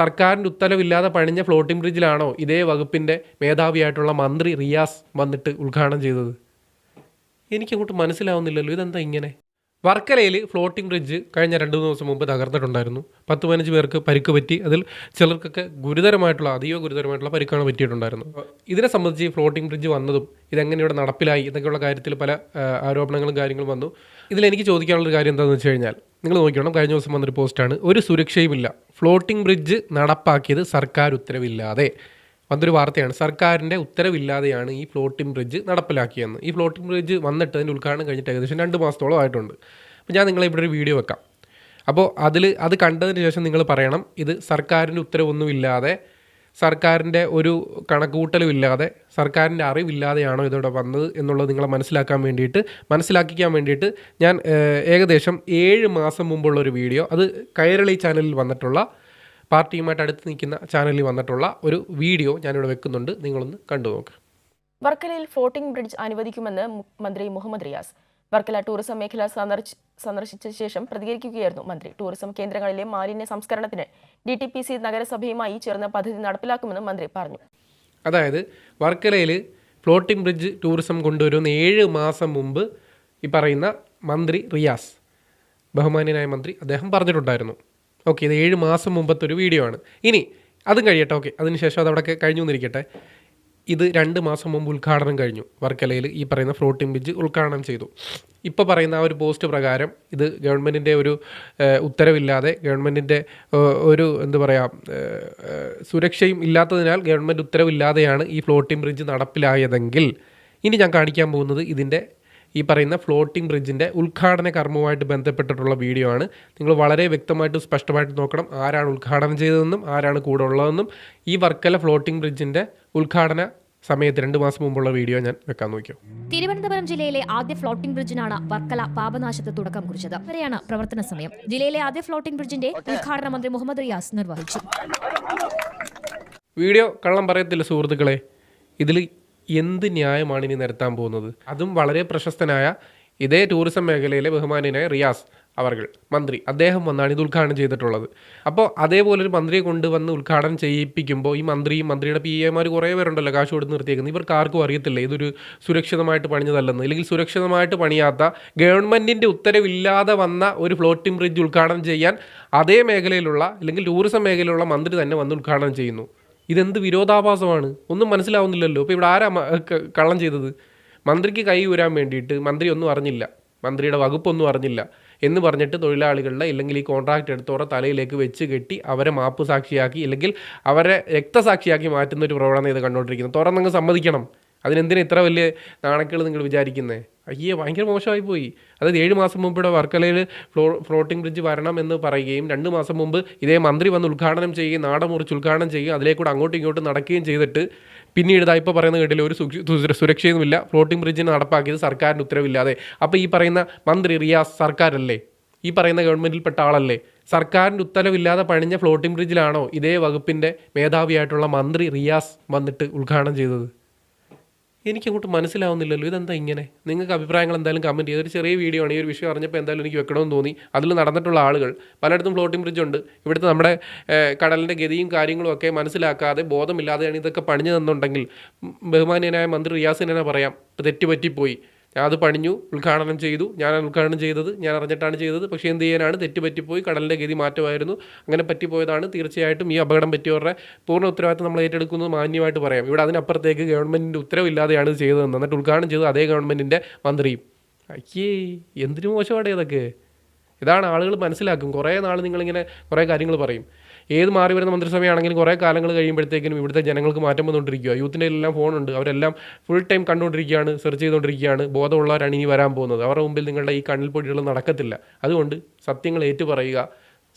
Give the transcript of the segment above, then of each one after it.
സർക്കാരിന്റെ ഉത്തരവില്ലാതെ പണിഞ്ഞ ഫ്ലോട്ടിംഗ് ബ്രിഡ്ജിലാണോ ഇതേ വകുപ്പിന്റെ മേധാവിയായിട്ടുള്ള മന്ത്രി റിയാസ് വന്നിട്ട് ഉദ്ഘാടനം ചെയ്തത്? എനിക്കങ്ങോട്ട് മനസ്സിലാവുന്നില്ലല്ലോ ഇതെന്താ ഇങ്ങനെ? വർക്കലയിൽ ഫ്ലോട്ടിംഗ് ബ്രിഡ്ജ് കഴിഞ്ഞ രണ്ട് മൂന്ന് ദിവസം മുമ്പ് തകർന്നിട്ടുണ്ടായിരുന്നു പത്ത് പതിനഞ്ച് പേർക്ക് പരിക്ക് പറ്റി അതിൽ ചിലർക്കൊക്കെ ഗുരുതരമായിട്ടുള്ള അതീവ ഗുരുതരമായിട്ടുള്ള പരിക്കാണ് പറ്റിയിട്ടുണ്ടായിരുന്നു ഇതിനെ സംബന്ധിച്ച് ഫ്ലോട്ടിംഗ് ബ്രിഡ്ജ് വന്നതും ഇതെങ്ങനെ ഇവിടെ നടപ്പിലായി ഇതൊക്കെയുള്ള കാര്യത്തിൽ പല ആരോപണങ്ങളും കാര്യങ്ങളും വന്നു. ഇതിൽ എനിക്ക് ചോദിക്കാനുള്ളൊരു കാര്യം എന്താണെന്ന് വെച്ച് കഴിഞ്ഞാൽ നിങ്ങൾ നോക്കിക്കണം കഴിഞ്ഞ ദിവസം വന്നൊരു പോസ്റ്റാണ്. ഒരു സുരക്ഷയുമില്ല. ഫ്ലോട്ടിംഗ് ബ്രിഡ്ജ് നടപ്പാക്കിയത് സർക്കാർ ഉത്തരവില്ലാതെ. വന്നൊരു വാർത്തയാണ് സർക്കാരിന്റെ ഉത്തരവില്ലാതെയാണ് ഈ ഫ്ലോട്ടിംഗ് ബ്രിഡ്ജ് നടപ്പിലാക്കിയെന്ന് ഈ ഫ്ലോട്ടിംഗ് ബ്രിഡ്ജ് വന്നിട്ട് അതിന്റെ ഉദ്ഘാടനം കഴിഞ്ഞിട്ട് ഏകദേശം രണ്ട് മാസത്തോളം ആയിട്ടുണ്ട്. അപ്പോൾ ഞാൻ നിങ്ങളെ ഇവിടെ ഒരു വീഡിയോ വെക്കാം. അപ്പോൾ അതിൽ അത് കണ്ടതിന് ശേഷം നിങ്ങൾ പറയണം ഇത് സർക്കാരിന്റെ ഉത്തരവൊന്നുമില്ലാതെ സർക്കാരിന്റെ ഒരു കണക്കുകൂട്ടലും ഇല്ലാതെ സർക്കാരിന്റെ അറിവില്ലാതെയാണോ ഇതോടെ വന്നത് എന്നുള്ളത് നിങ്ങളെ മനസ്സിലാക്കാൻ വേണ്ടിയിട്ട് മനസ്സിലാക്കിക്കാൻ വേണ്ടിയിട്ട് ഞാൻ ഏകദേശം ഏഴ് മാസം മുമ്പുള്ള ഒരു വീഡിയോ അത് കൈരളി ചാനലിൽ വന്നിട്ടുള്ള പാർട്ടിയുമായിട്ട് അടുത്ത് നിൽക്കുന്ന ചാനലിൽ വന്നിട്ടുള്ള ഒരു വീഡിയോ ഞാനിവിടെ വെക്കുന്നുണ്ട്. നിങ്ങളൊന്ന് കണ്ടു നോക്ക്. വർക്കലയിൽ ഫ്ലോട്ടിംഗ് ബ്രിഡ്ജ് അനുവദിക്കുമെന്ന് മന്ത്രി മുഹമ്മദ് റിയാസ്. വർക്കല ടൂറിസം മേഖല സന്ദർശിച്ച ശേഷം പ്രതികരിക്കുകയായിരുന്നു മന്ത്രി. ടൂറിസം കേന്ദ്രങ്ങളിലെ മാലിന്യ സംസ്കരണത്തിന് ഡി ടി പി സി നഗരസഭയുമായി ചേർന്ന് പദ്ധതി നടപ്പിലാക്കുമെന്നും മന്ത്രി പറഞ്ഞു. അതായത് വർക്കലയിൽ ഫ്ലോട്ടിംഗ് ബ്രിഡ്ജ് ടൂറിസം കൊണ്ടുവരുന്ന ഏഴ് മാസം മുമ്പ് ഈ പറയുന്ന മന്ത്രി റിയാസ് ബഹുമാന്യനായ മന്ത്രി അദ്ദേഹം പറഞ്ഞിട്ടുണ്ടായിരുന്നു. ഓക്കെ ഇത് ഏഴ് മാസം മുമ്പത്തെ ഒരു വീഡിയോ ആണ്. ഇനി അതും കഴിയട്ടെ. ഓക്കെ അതിനുശേഷം അത് അവിടെ കഴിഞ്ഞു എന്നിരിക്കട്ടെ ഇത് രണ്ട് മാസം മുമ്പ് ഉദ്ഘാടനം കഴിഞ്ഞു. വർക്കലയിൽ ഈ പറയുന്ന ഫ്ലോട്ടിംഗ് ബ്രിഡ്ജ് ഉദ്ഘാടനം ചെയ്തു. ഇപ്പോൾ പറയുന്ന ആ ഒരു പോസ്റ്റ് പ്രകാരം ഇത് ഗവൺമെന്റിന്റെ ഒരു ഉത്തരവില്ലാതെ ഗവൺമെന്റിന്റെ ഒരു എന്താ പറയുക സുരക്ഷയും ഇല്ലാത്തതിനാൽ ഗവൺമെന്റ് ഉത്തരവില്ലാതെയാണ് ഈ ഫ്ലോട്ടിംഗ് ബ്രിഡ്ജ് നടപ്പിലായതെങ്കിൽ ഇനി ഞാൻ കാണിക്കാൻ പോകുന്നത് ഇതിന്റെ ഈ പറയുന്ന ഫ്ലോട്ടിംഗ് ബ്രിഡ്ജിന്റെ ഉദ്ഘാടന കർമ്മവുമായിട്ട് ബന്ധപ്പെട്ടിട്ടുള്ള വീഡിയോ ആണ്. നിങ്ങൾ വളരെ വ്യക്തമായിട്ടും സ്പഷ്ടമായിട്ട് നോക്കണം ആരാണ് ഉദ്ഘാടനം ചെയ്തതെന്നും ആരാണ് കൂടെ ഉള്ളതെന്നും ഈ വർക്കല ഫ്ലോട്ടിംഗ് ബ്രിഡ്ജിന്റെ ഉദ്ഘാടന സമയത്ത് രണ്ട് മാസം മുമ്പുള്ള വീഡിയോ ഞാൻ വെക്കാൻ നോക്കിയോ? തിരുവനന്തപുരം ജില്ലയിലെ ആദ്യ ഫ്ലോട്ടിംഗ് ബ്രിഡ്ജിനാണ് വർക്കല പാപനാശത്ത് തുടക്കം കുറിച്ചത്. വരെയാണ് പ്രവർത്തന സമയം. ജില്ലയിലെ ആദ്യ ഫ്ലോട്ടിംഗ് ബ്രിഡ്ജിന്റെ ഉദ്ഘാടന മന്ത്രി മുഹമ്മദ് റിയാസ് നിർവഹിച്ചു. വീഡിയോ കള്ളം പറയത്തില്ല സുഹൃത്തുക്കളെ. ഇതിൽ എന്ത് ന്യായമാണ് ഇനി നിരത്താൻ പോകുന്നത്? അതും വളരെ പ്രശസ്തനായ ഇതേ ടൂറിസം മേഖലയിലെ ബഹുമാനായ റിയാസ്. അവർകൾ മന്ത്രി. അദ്ദേഹം വന്നാണ് ഇത് ഉദ്ഘാടനം ചെയ്തിട്ടുള്ളത്. അപ്പോൾ അതേപോലെ ഒരു മന്ത്രിയെ കൊണ്ടുവന്ന് ഉദ്ഘാടനം ചെയ്യിപ്പിക്കുമ്പോൾ ഈ മന്ത്രിയും മന്ത്രിയുടെ പി എമാർ കുറേ പേരുണ്ടല്ലോ കാശ് കൊടുത്ത് നിർത്തിയേക്കുന്നത്. ഇവർക്ക് ആർക്കും അറിയത്തില്ല. ഇതൊരു സുരക്ഷിതമായിട്ട് പണിഞ്ഞതല്ലെന്ന്. അല്ലെങ്കിൽ സുരക്ഷിതമായിട്ട് പണിയാത്ത ഗവൺമെന്റിന്റെ ഉത്തരവില്ലാതെ വന്ന ഒരു ഫ്ലോട്ടിംഗ് ബ്രിഡ്ജ് ഉദ്ഘാടനം ചെയ്യാൻ അതേ മേഖലയിലുള്ള അല്ലെങ്കിൽ ടൂറിസം മേഖലയിലുള്ള മന്ത്രി തന്നെ വന്ന് ഉദ്ഘാടനം ചെയ്യുന്നു. ഇതെന്ത് വിരോധാഭാസമാണ്? ഒന്നും മനസ്സിലാവുന്നില്ലല്ലോ. ഇപ്പോൾ ഇവിടെ ആരാ കള്ളം ചെയ്തത്? മന്ത്രിക്ക് കൈ ഊരാൻ വേണ്ടിയിട്ട് മന്ത്രി ഒന്നും അറിഞ്ഞില്ല. മന്ത്രിയുടെ വകുപ്പൊന്നും അറിഞ്ഞില്ല. എന്ന് പറഞ്ഞിട്ട് തൊഴിലാളികളുടെ ഇല്ലെങ്കിൽ ഈ കോൺട്രാക്ട് എടുത്തവരുടെ തലയിലേക്ക് വെച്ച് കെട്ടി അവരെ മാപ്പ് സാക്ഷിയാക്കി ഇല്ലെങ്കിൽ അവരെ രക്തസാക്ഷിയാക്കി മാറ്റുന്ന ഒരു പ്രവണത ഇത് കണ്ടുകൊണ്ടിരിക്കുന്നത് തുറന്നങ്ങ് സമ്മതിക്കണം. അതിനെന്തിനാ ഇത്ര വലിയ നാണക്കേട് നിങ്ങൾ വിചാരിക്കുന്നത് അയ്യേ ഭയങ്കര മോശമായി പോയി അതായത് ഏഴ് മാസം മുമ്പ് ഇവിടെ വർക്കലയിൽ ഫ്ലോ ഫ്ലോട്ടിംഗ് ബ്രിഡ്ജ് വരണം എന്ന് പറയുകയും രണ്ട് മാസം മുമ്പ് ഇതേ മന്ത്രി വന്ന് ഉദ്ഘാടനം ചെയ്യുകയും നാട മുറിച്ച് ഉദ്ഘാടനം ചെയ്യുകയും അതിലേക്കൂടെ അങ്ങോട്ടും ഇങ്ങോട്ടും നടക്കുകയും ചെയ്തിട്ട് പിന്നീട് ഇതാ ഇപ്പോൾ പറയുന്ന കേട്ടില്ല ഒരു സുരക്ഷയൊന്നുമില്ല. ഫ്ലോട്ടിംഗ് ബ്രിഡ്ജിന് നടപ്പാക്കിയത് സർക്കാരിന്റെ ഉത്തരവില്ലാതെ. അപ്പോൾ ഈ പറയുന്ന മന്ത്രി റിയാസ് സർക്കാരല്ലേ? ഈ പറയുന്ന ഗവൺമെന്റിൽപ്പെട്ട ആളല്ലേ? സർക്കാരിന്റെ ഉത്തരവില്ലാതെ പണിഞ്ഞ ഫ്ലോട്ടിംഗ് ബ്രിഡ്ജിലാണോ ഇതേ വകുപ്പിന്റെ മേധാവിയായിട്ടുള്ള മന്ത്രി റിയാസ് വന്നിട്ട് ഉദ്ഘാടനം ചെയ്തത്? എനിക്കങ്ങോട്ട് മനസ്സിലാവുന്നില്ലല്ലോ. ഇതെന്താ ഇങ്ങനെ? നിങ്ങൾക്ക് അഭിപ്രായങ്ങൾ എന്തായാലും കമന്റ് ചെയ്ത് ഒരു ചെറിയ വീഡിയോ ആണ്. ഈ ഒരു വിഷയം അറിഞ്ഞപ്പോൾ എന്തായാലും എനിക്ക് വെക്കണമെന്ന് തോന്നി. അതിൽ നടന്നിട്ടുള്ള ആളുകൾ പലയിടത്തും ഫ്ലോട്ടിംഗ് ബ്രിഡ്ജ് ഉണ്ട്. ഇവിടുത്തെ നമ്മുടെ കടലിന്റെ ഗതിയും കാര്യങ്ങളും ഒക്കെ മനസ്സിലാക്കാതെ ബോധമില്ലാതെയാണ് ഇതൊക്കെ പണിഞ്ഞു തന്നുണ്ടെങ്കിൽ ബഹുമാനീയനായ മന്ത്രി റിയാസിനെ പറയാം തെറ്റുപറ്റിപ്പോയി. ഞാൻ അത് പണിഞ്ഞു ഉദ്ഘാടനം ചെയ്തു. ഞാൻ ഉദ്ഘാടനം ചെയ്തത് ഞാൻ അറിഞ്ഞിട്ടാണ് ചെയ്തത്. പക്ഷേ എന്ത് ചെയ്യാനാണ്? തെറ്റ് പറ്റിപ്പോയി കടലിന്റെ ഗതി മാറ്റമായിരുന്നു. അങ്ങനെ പറ്റിപ്പോയതാണ്. തീർച്ചയായിട്ടും ഈ അപകടം പറ്റിയവരുടെ പൂർണ ഉത്തരവാദിത്തം നമ്മൾ ഏറ്റെടുക്കുന്നത് മാന്യമായിട്ട് പറയാം. ഇവിടെ അതിനപ്പുറത്തേക്ക് ഗവൺമെന്റിന്റെ ഉത്തരവില്ലാതെയാണ് ഇത് ചെയ്തതെന്ന്. എന്നിട്ട് ഉദ്ഘാടനം ചെയ്തത് അതേ ഗവൺമെന്റിന്റെ മന്ത്രിയും. അയ്യേ എന്തിനു മോശമാണ് ഇതൊക്കെ? ഇതാണ് ആളുകൾ മനസ്സിലാക്കും. കുറേ നാൾ നിങ്ങളിങ്ങനെ കുറേ കാര്യങ്ങൾ പറയും. ഏത് മാറി വരുന്ന മന്ത്രിസഭയാണെങ്കിലും കുറേ കാലങ്ങൾ കഴിയുമ്പോഴത്തേക്കിനും ഇവിടുത്തെ ജനങ്ങൾക്ക് മാറ്റം വന്നുകൊണ്ടിരിക്കുക. യൂത്തിന്റെ എല്ലാം ഫോണുണ്ട്. അവരെല്ലാം ഫുൾ ടൈം കണ്ടുകൊണ്ടിരിക്കുകയാണ് സെർച്ച് ചെയ്തുകൊണ്ടിരിക്കുകയാണ്. ബോധമുള്ളവരാണ് ഇനി വരാൻ പോകുന്നത്. അവരുടെ മുമ്പിൽ നിങ്ങളുടെ ഈ കണ്ണിൽ പൊടികൾ നടക്കത്തില്ല. അതുകൊണ്ട് സത്യങ്ങൾ ഏറ്റു പറയുക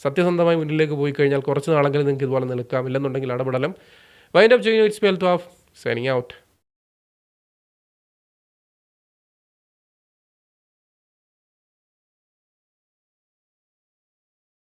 സത്യസന്ധമായി മുന്നിലേക്ക് പോയി കഴിഞ്ഞാൽ കുറച്ച് നാളെങ്കിലും നിങ്ങൾക്ക് ഇതുപോലെ നിൽക്കാം. ഇല്ലെന്നുണ്ടെങ്കിൽ ഇടപെടലം. വൈൻഡ് അപ്പ് ചെയ്യുന്ന it's wealth of signing out